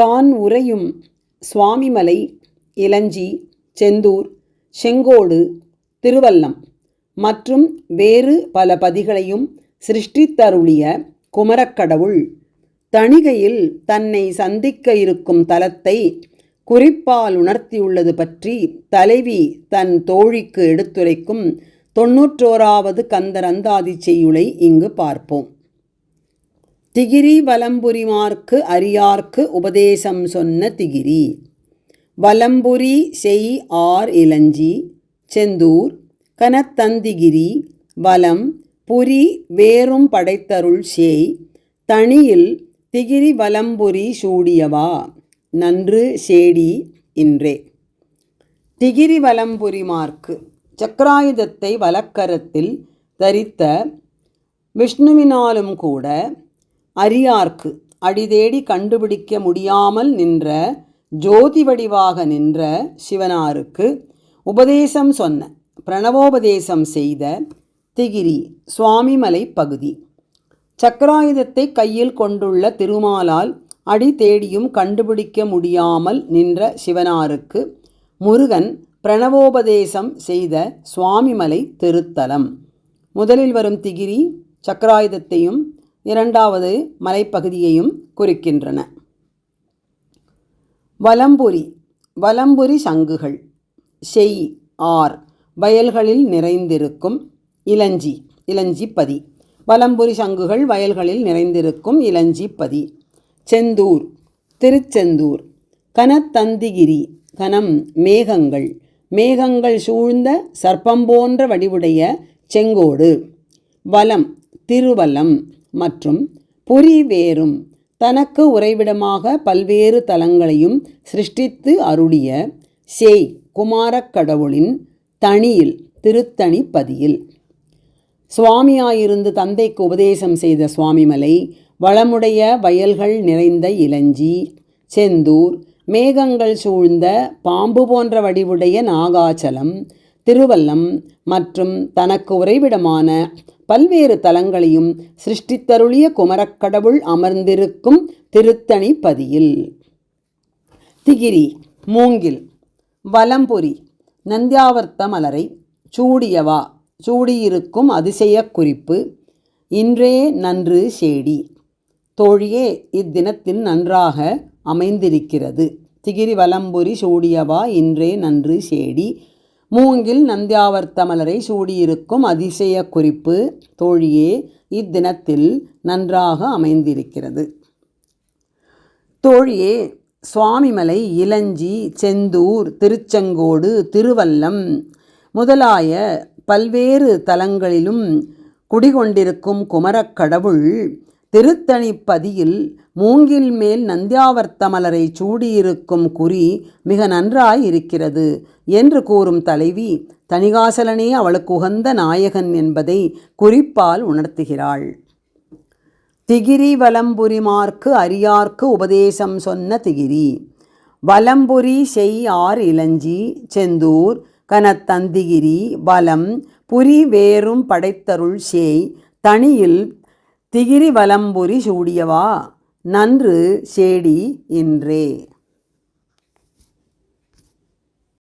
தான் உறையும் சுவாமிமலை இளஞ்சி செந்தூர் செங்கோடு திருவல்லம் மற்றும் வேறு பல பதிகளையும் சிருஷ்டித்தருளிய குமரக்கடவுள். தணிகையில் தன்னை சந்திக்க இருக்கும் தலத்தை குறிப்பால் உணர்த்தியுள்ளது பற்றி தலைவி தன் தோழிக்கு எடுத்துரைக்கும் தொன்னூற்றோராவது கந்தரந்தாதி செய்யுளை இங்கு பார்ப்போம். திகிரி வலம்புரிமார்க்கு அரியார்க்கு உபதேசம் சொன்ன திகிரி. வலம்புரி செய் ஆர் இளஞ்சி செந்தூர் கனத்தந்திகிரி வலம் புரி வேறும் படைத்தருள் சேய் தனியில் திகிரி வலம்புரி சூடியவா நன்று சேடி இன்றே. திகிரி வலம்புரிமார்க்கு சக்கராயுதத்தை வலக்கரத்தில் தரித்த விஷ்ணுவினாலும் கூட அரியார்க்கு அடிதேடி கண்டுபிடிக்க முடியாமல் நின்ற ஜோதி வடிவாக நின்ற சிவனாருக்கு உபதேசம் சொன்ன பிரணவோபதேசம் செய்த திகிரி சுவாமிமலை பகுதி. சக்கராயுதத்தை கையில் கொண்டுள்ள திருமாலால் அடி தேடியும் கண்டுபிடிக்க முடியாமல் நின்ற சிவனாருக்கு முருகன் பிரணவோபதேசம் செய்த சுவாமிமலை திருத்தலம். முதலில் வரும் திகிரி சக்கராயுதத்தையும் இரண்டாவது மலைப்பகுதியையும் குறிக்கின்றன. வலம்புரி வலம்புரி சங்குகள். செய் ஆர் வயல்களில் நிறைந்திருக்கும் இளஞ்சி இளஞ்சிப்பதி வலம்புரி சங்குகள் வயல்களில் நிறைந்திருக்கும் இளஞ்சிப்பதி செந்தூர் திருச்செந்தூர். கனத்தந்திகிரி கனம் மேகங்கள். மேகங்கள் சூழ்ந்த சர்ப்பம் போன்ற வடிவுடைய செங்கோடு. வலம் திருவலம். மற்றும் புரி வேறும் தனக்கு உறைவிடமாக பல்வேறு தலங்களையும் சிருஷ்டித்து அருளிய சேய் குமாரக் கடவுளின் தனியில் திருத்தணிப்பதியில் சுவாமியாயிருந்து தந்தைக்கு உபதேசம் செய்த சுவாமிமலை வளமுடைய வயல்கள் நிறைந்த இளஞ்சி செந்தூர் மேகங்கள் சூழ்ந்த பாம்பு போன்ற வடிவுடைய நாகாச்சலம் திருவல்லம் மற்றும் தனக்கு உறைவிடமான பல்வேறு தலங்களையும் சிருஷ்டித்தருளிய குமரக்கடவுள் அமர்ந்திருக்கும் திருத்தணி பதியில் திகிரி மூங்கில் வலம்புரி நந்தியாவர்த்த மலரை சூடியவா சூடியிருக்கும் அதிசய குறிப்பு இன்றே நன்று சேடி தோழியே இத்தினத்தில் நன்றாக அமைந்திருக்கிறது. திகிரி வலம்புரி சூடியவா இன்றே நன்று சேடி மூங்கில் நந்தியாவர்த்தமலரை சூடியிருக்கும் அதிசய குறிப்பு தோழியே இத்தினத்தில் நன்றாக அமைந்திருக்கிறது. தோழியே சுவாமிமலை இளஞ்சி செந்தூர் திருச்செங்கோடு திருவல்லம் முதலாய பல்வேறு தலங்களிலும் குடிகொண்டிருக்கும் குமரக்கடவுள் திருத்தணிப்பதியில் மூங்கில் மேல் நந்தியாவர்த்த மலரை சூடியிருக்கும் குறி மிக நன்றாய் இருக்கிறது என்று கூறும் தலைவி தணிகாசலனே அவளுக்கு உகந்த நாயகன் என்பதை குறிப்பால் உணர்த்துகிறாள். திகிரி வலம்புரிமார்க்கு அரியார்க்கு உபதேசம் சொன்ன திகிரி வலம்புரி செய் ஆர் இளஞ்சி செந்தூர் கனத்தந்திகிரி வலம் புரி வேறும் படைத்தருள் சேய் தனியில் திகிரி வலம்புரி சூடியவா நன்று சேடி இன்றே.